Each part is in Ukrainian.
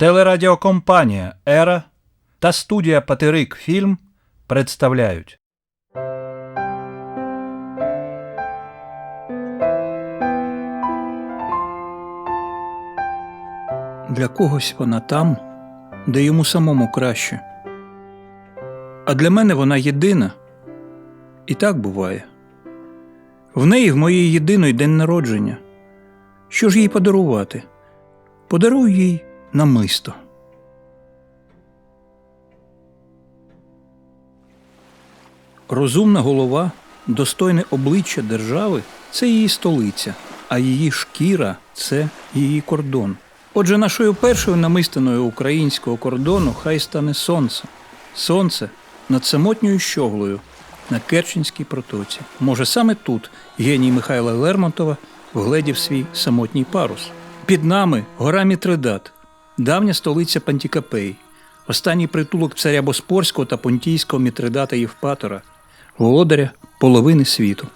Телерадіокомпанія Ера та студія Патерик Фільм представляють. Для когось вона там, де йому самому краще. А для мене вона єдина. І так буває. В неї в моєї єдиної день народження. Що ж їй подарувати? Подарую їй намисто. Розумна голова, достойне обличчя держави це її столиця, а її шкіра це її кордон. Отже, нашою першою намистиною українського кордону хай стане сонце. Сонце над самотньою щоглою на Керченській протоці. Може, саме тут геній Михайла Лермонтова вгледів свій самотній парус. Під нами гора Мітридат, давня столиця Пантікапеї, останній притулок царя Боспорського та понтійського Мітридата Євпатора, володаря половини світу.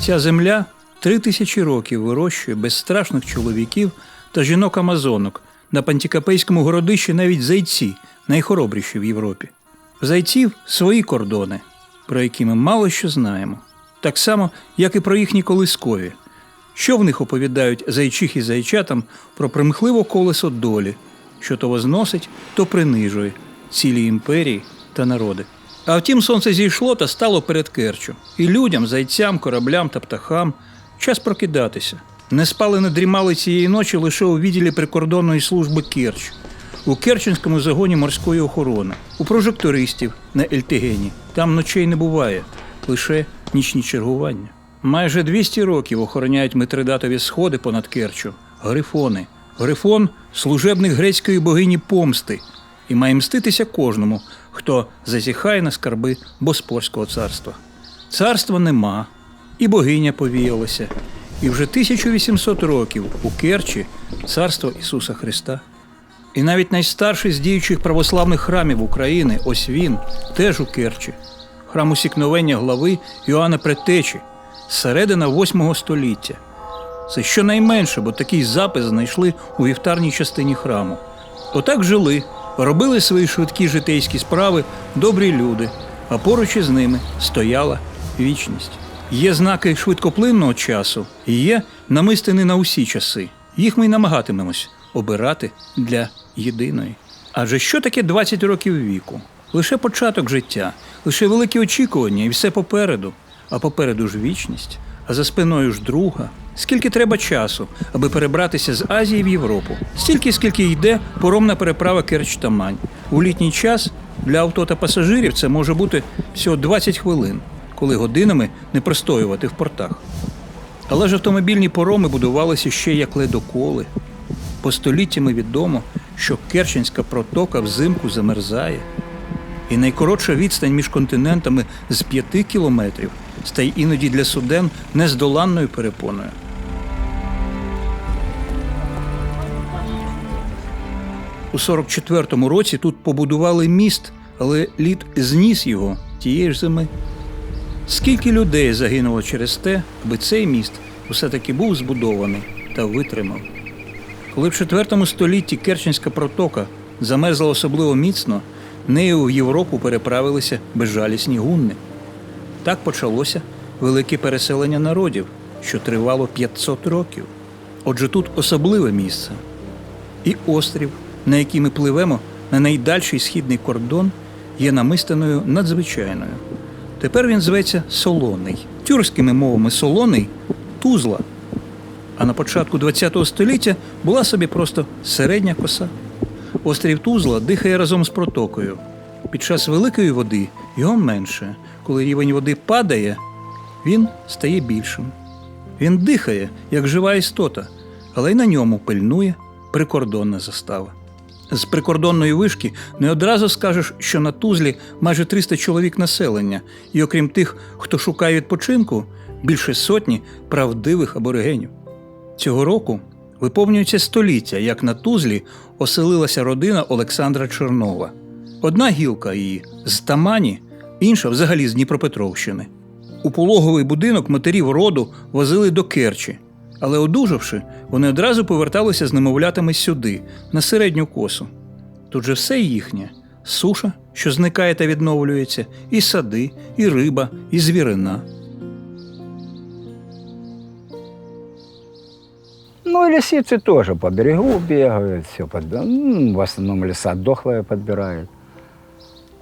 Ця земля три тисячі років вирощує безстрашних чоловіків та жінок-амазонок. На Пантікапейському городищі навіть зайці найхоробріші в Європі. В зайців свої кордони, про які ми мало що знаємо, так само, як і про їхні колискові. Що в них оповідають зайчих і зайчатам про примхливе колесо долі, що то возносить, то принижує цілі імперії та народи. А втім, сонце зійшло та стало перед Керчу. І людям, зайцям, кораблям та птахам час прокидатися. Не спали, не дрімали цієї ночі лише у відділі прикордонної служби Керч, у Керченському загоні морської охорони, у прожектористів на Ельтигені. Там ночей не буває, лише нічні чергування. Майже 200 років охороняють Митридатові сходи понад Керчу, грифони. Грифон служебник грецької богині помсти і має мститися кожному, хто зазіхає на скарби Боспорського царства. Царства нема, і богиня повіялася, і вже 1800 років у Керчі царство Ісуса Христа. І навіть найстарший з діючих православних храмів України, ось він, теж у Керчі, храм усікновення глави Йоанна Предтечі, середина 8 століття. Це щонайменше, бо такий запис знайшли у вівтарній частині храму. Отак жили, робили свої швидкі житейські справи добрі люди, а поруч із ними стояла вічність. Є знаки швидкоплинного часу, і є намистини на усі часи. Їх ми й намагатимемось обирати для єдиної. Адже що таке 20 років віку? Лише початок життя, лише великі очікування і все попереду, а попереду ж вічність, а за спиною ж друга. Скільки треба часу, аби перебратися з Азії в Європу? Стільки, скільки йде поромна переправа Керч-Тамань. У літній час для авто та пасажирів це може бути всього 20 хвилин, коли годинами не простоювати в портах. Але ж автомобільні пороми будувалися ще як ледоколи. По століттями відомо, що Керченська протока взимку замерзає, і найкоротша відстань між континентами з 5 кілометрів стає іноді для суден нездоланною перепоною. У 44-му році тут побудували міст, але лід зніс його тієї ж зими. Скільки людей загинуло через те, аби цей міст все-таки був збудований та витримав. Коли в IV столітті Керченська протока замерзла особливо міцно, нею в Європу переправилися безжалісні гунни. Так почалося велике переселення народів, що тривало 500 років. Отже, тут особливе місце. І острів, на який ми пливемо на найдальший східний кордон, є намистиною надзвичайною. Тепер він зветься Солоний. Тюркськими мовами Солоний Тузла. А на початку ХХ століття була собі просто середня коса. Острів Тузла дихає разом з протокою. Під час великої води його менше. Коли рівень води падає, він стає більшим. Він дихає, як жива істота, але й на ньому пильнує прикордонна застава. З прикордонної вишки не одразу скажеш, що на Тузлі майже 300 чоловік населення, і окрім тих, хто шукає відпочинку, більше сотні правдивих аборигенів. Цього року виповнюється століття, як на Тузлі оселилася родина Олександра Чернова. Одна гілка її з Тамані, інша взагалі з Дніпропетровщини. У пологовий будинок матерів роду возили до Керчі, але одужавши, вони одразу поверталися з немовлятами сюди, на середню косу. Тут же все їхнє: суша, що зникає та відновлюється, і сади, і риба, і звірина. Ну, и лисицы тоже по берегу бегают, все подбирают. В основном леса дохлые подбирают.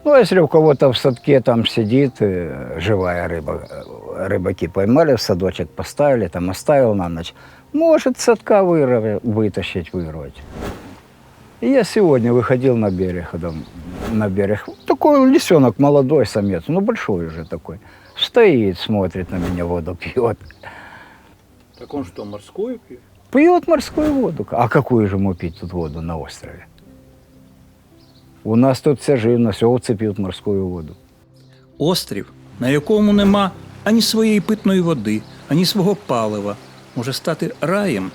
Ну, а если у кого-то в садке там сидит э, живая рыба, э, рыбаки поймали в садочек, поставили, там оставил на ночь, может с садка вырвать, вытащить, вырвать. И я сегодня выходил на берег, там, на берег, такой лисенок молодой самец, ну большой уже такой, стоит, смотрит на меня, воду пьет. Так он що, морською п'є? Пьет морскую воду. А какую же ему пить тут воду на острове? У нас тут вся живность, овцы пьют морскую воду. Острів, на якому нема ані своєї питної води, ані свого палива, може стати раєм,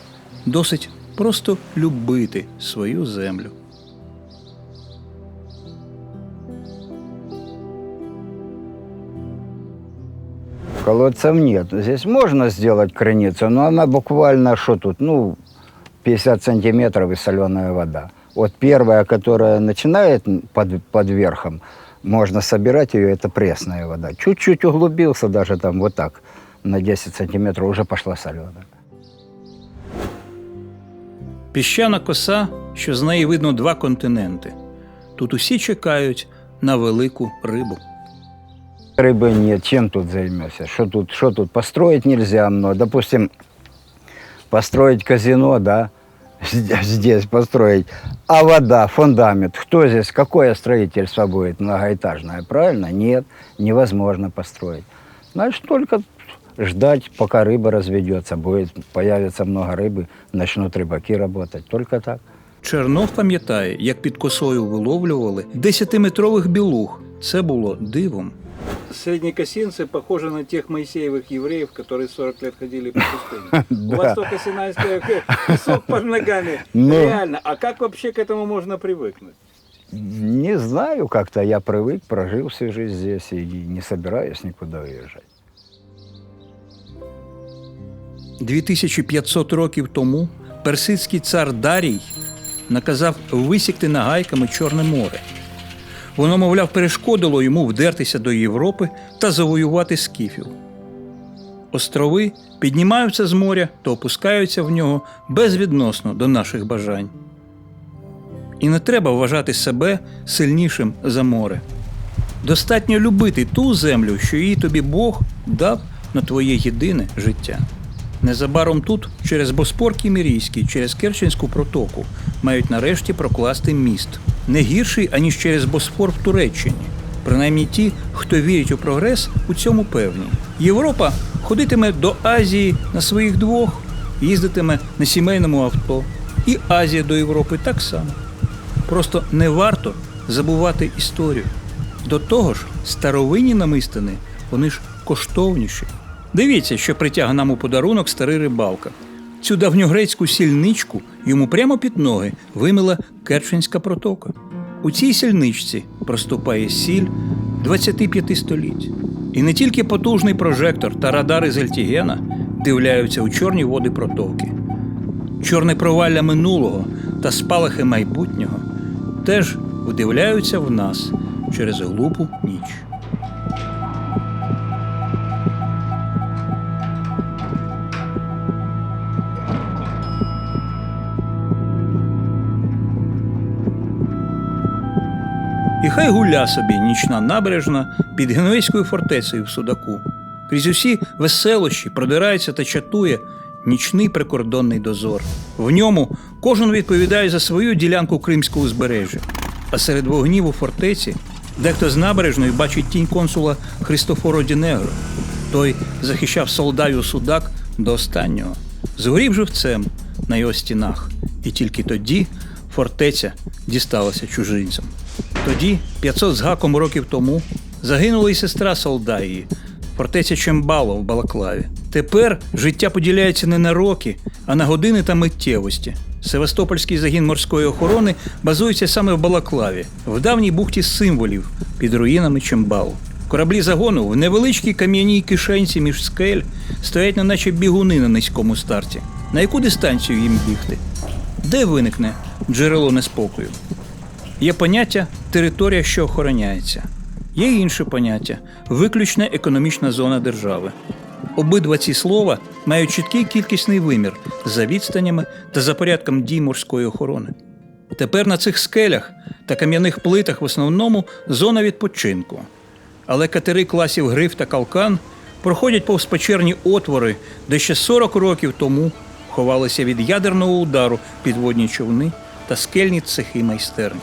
досить просто любити свою землю. Колодцев нет. Здесь можно сделать крыницу, но она буквально, что тут, ну, 50 сантиметров и соленая вода. Вот первая, которая начинает под, под верхом, можно собирать ее, это пресная вода. Чуть-чуть углубился даже там вот так, на 10 сантиметров уже пошла соленая. Піщана коса, що з неї видно два континенти. Тут усі чекають на велику рибу. Рыбы нет, чем тут займешься? Что тут, что тут построить нельзя много? Допустим, построить казино, да, Зд- здесь построить, а вода, фундамент, кто здесь, какое строительство будет многоэтажное, правильно? Нет, невозможно построить. Значит, только ждать, пока рыба разведется, будет, появится много рыбы, начнут рыбаки работать, только так. Чернов пам'ятає, як під косою виловлювали десятиметрових білух. Це було дивом. Среднекосинцы похожи на тех Моисеевых евреев, которые 40 лет ходили по пустыне. У вас Да. только Синайская песок под ногами. Ну. Реально. А как вообще к этому можно привыкнуть? Не знаю, как-то я привык, прожил всю жизнь здесь и не собираюсь никуда уезжать. 2500 років тому персидський цар Дарій наказав висікти нагайками Чорне море. Воно, мовляв, перешкодило йому вдертися до Європи та завоювати скіфів. Острови піднімаються з моря та опускаються в нього безвідносно до наших бажань. І не треба вважати себе сильнішим за море. Достатньо любити ту землю, що її тобі Бог дав на твоє єдине життя. Незабаром тут, через Боспор Кімірійський, через Керченську протоку, мають нарешті прокласти міст, не гірший, аніж через Боспор в Туреччині. Принаймні ті, хто вірить у прогрес, у цьому певні. Європа ходитиме до Азії на своїх двох, їздитиме на сімейному авто. І Азія до Європи так само. Просто не варто забувати історію. До того ж, старовинні намистини, вони ж коштовніші. Дивіться, що притяг нам у подарунок старий рибалка. Цю давньогрецьку сільничку йому прямо під ноги вимила Керченська протока. У цій сільничці проступає сіль 25 століть. І не тільки потужний прожектор та радари з Ельтігена дивляються у чорні води протоки. Чорне провалля минулого та спалахи майбутнього теж вдивляються в нас через глупу ніч. Хай гуля собі нічна набережна під Генуейською фортецею в Судаку. Крізь усі веселощі продирається та чатує нічний прикордонний дозор. В ньому кожен відповідає за свою ділянку кримського узбережжя. А серед вогнів у фортеці дехто з набережної бачить тінь консула Христофоро Дінегро. Той захищав солдаю Судак до останнього. Згорів живцем на його стінах. І тільки тоді фортеця дісталася чужинцям. Тоді, 500 з гаком років тому, загинула і сестра Солдаї, фортеця Чембало в Балаклаві. Тепер життя поділяється не на роки, а на години та миттєвості. Севастопольський загін морської охорони базується саме в Балаклаві, в давній бухті символів під руїнами Чембалу. Кораблі загону в невеличкій кам'яній кишенці між скель стоять неначе бігуни на низькому старті. На яку дистанцію їм бігти? Де виникне джерело неспокою? Є поняття територія, що охороняється. Є інше поняття виключна економічна зона держави. Обидва ці слова мають чіткий кількісний вимір за відстанями та за порядком дій морської охорони. Тепер на цих скелях та кам'яних плитах в основному зона відпочинку. Але катери класів Гриф та Калкан проходять повз печерні отвори, де ще 40 років тому ховалися від ядерного удару підводні човни та скельні цехи майстерні.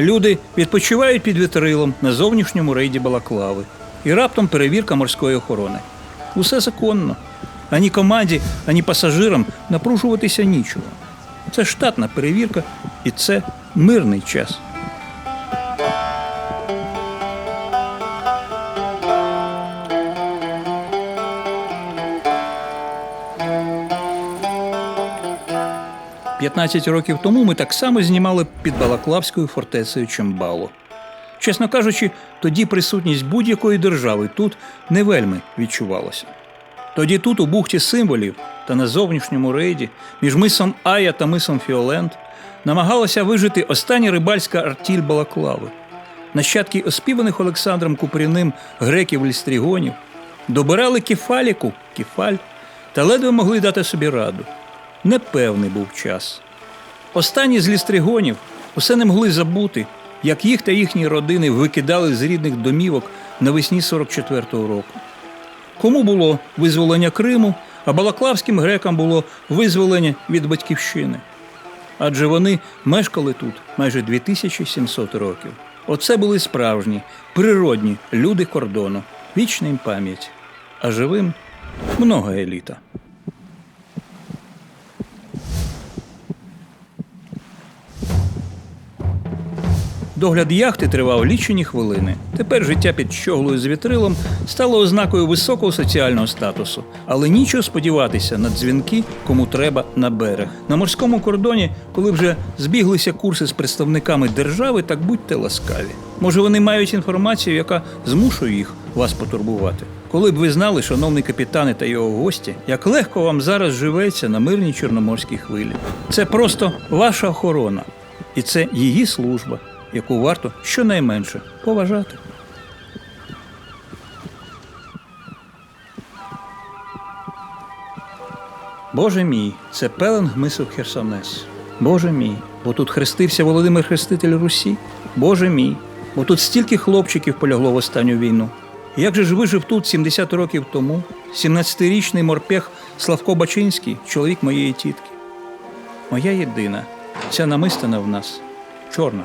Люди відпочивають під вітрилом на зовнішньому рейді Балаклави. І раптом перевірка морської охорони. Усе законно. Ані команді, ані пасажирам напружуватися нічого. Це штатна перевірка, і це мирний час. П'ятнадцять років тому ми так само знімали під Балаклавською фортецею Чимбало. Чесно кажучи, тоді присутність будь-якої держави тут не вельми відчувалася. Тоді тут, у бухті символів та на зовнішньому рейді, між мисом Ая та мисом Фіолент, намагалася вижити остання рибальська артіль Балаклави. Нащадки оспіваних Олександром Купряним греків лістрігонів добирали кефаліку, кефаль, та ледве могли дати собі раду. Непевний був час. Останні з лістригонів усе не могли забути, як їх та їхні родини викидали з рідних домівок навесні 44-го року. Кому було визволення Криму, а балаклавським грекам було визволення від батьківщини. Адже вони мешкали тут майже 2700 років. Оце були справжні, природні люди кордону, вічна їм пам'ять, а живим много еліта. Догляд яхти тривав лічені хвилини. Тепер життя під щоглою з вітрилом стало ознакою високого соціального статусу, але нічого сподіватися на дзвінки, кому треба на берег. На морському кордоні, коли вже збіглися курси з представниками держави, так будьте ласкаві. Може, вони мають інформацію, яка змушує їх вас потурбувати. Коли б ви знали, шановний капітане та його гості, як легко вам зараз живеться на мирній чорноморській хвилі. Це просто ваша охорона, і це її служба, яку варто щонайменше поважати. Боже мій, це пеленг мисив Херсонес. Боже мій, бо тут хрестився Володимир Хреститель Русі. Боже мій, бо тут стільки хлопчиків полягло в останню війну. Як же ж вижив тут 70 років тому 17-річний морпех Славко Бачинський, чоловік моєї тітки? Моя єдина, ця намистина в нас чорна.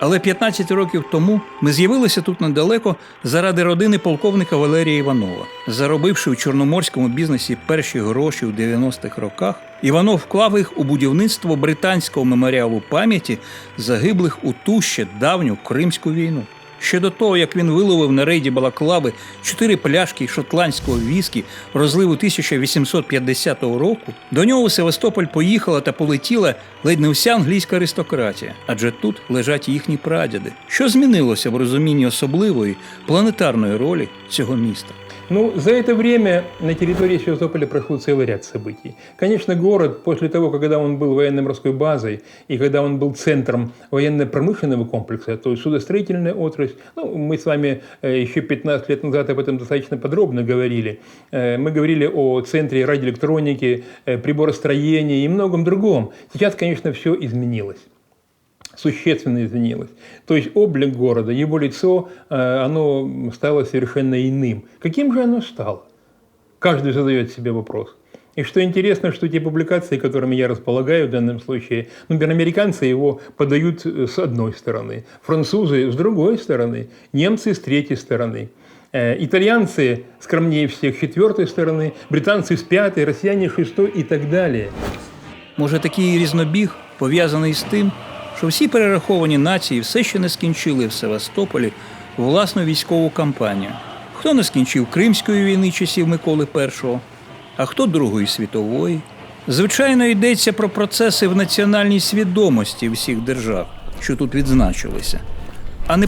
Але 15 років тому ми з'явилися тут недалеко заради родини полковника Валерія Іванова. Заробивши у чорноморському бізнесі перші гроші у 90-х роках, Іванов вклав їх у будівництво британського меморіалу пам'яті загиблих у ту ще давню Кримську війну. Ще до того, як він виловив на рейді Балаклави чотири пляшки шотландського віскі розливу 1850 року, до нього у Севастополь поїхала та полетіла ледь не вся англійська аристократія, адже тут лежать їхні прадіди. Що змінилося в розумінні особливої планетарної ролі цього міста? Ну, за это время на территории Севастополя прошел целый ряд событий. Конечно, город после того, когда он был военно-морской базой и когда он был центром военно-промышленного комплекса, то есть судостроительная отрасль, ну, мы с вами э, еще 15 лет назад об этом достаточно подробно говорили. Э, Мы говорили о центре радиоэлектроники, э, приборостроения и многом другом. Сейчас, конечно, все изменилось существенно изменилось. То есть облик города, его лицо, э, оно стало совершенно иным. Каким же оно стало? Каждый задает себе вопрос. И что интересно, что те публикации, которыми я располагаю в данном случае, ну, американцы его подают э, с одной стороны, французы с другой стороны, немцы с третьей стороны. Э, Итальянцы скромнее всех с четвертой стороны, британцы с пятой, россияне с шестой и так далее. Може, такий різнобіг пов'язаний з тим, що всі перераховані нації все ще не скінчили в Севастополі власну військову кампанію. Хто не скінчив Кримської війни часів Миколи І, а хто Другої світової. Звичайно, йдеться про процеси в національній свідомості всіх держав, що тут відзначилися, а не